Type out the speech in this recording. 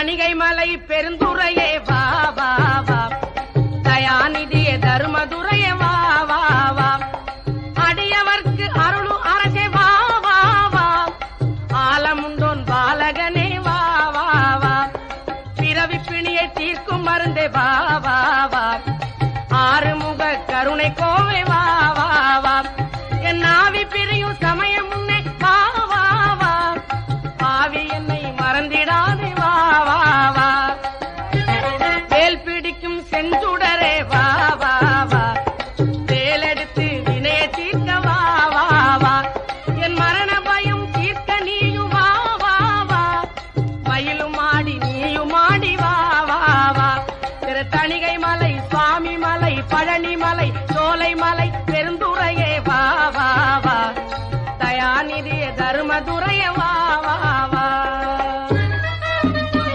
தணிகை மலை பெருந்துறையே வா வா வா. தயாநிதியே தர்மதுரையே வா வா வா. அடியவர்க்கு அருளும் அரசே வா வா வா. ஆலமுண்டோன் பாலகனே வா வா வா. பிறவி பிணியை தீர்க்கும் மருந்தே வா வா வா. ஆறுமுக கருணை கோவை வா செஞ்சுடரே வா வா வா. வேலெடுத்து வினைய தீர்க்க வா வா வா. என் மரண பயம் தீர்க்க நீயும் வா வா வா. மயிலும் ஆடி நீயும் ஆடி வா வா வா. திரு தணிகை மலை சுவாமி மலை பழனி மலை சோலை மலை பெருந்துரையே வா வா வா. தயாநிதிய தருமதுரைய வா வா.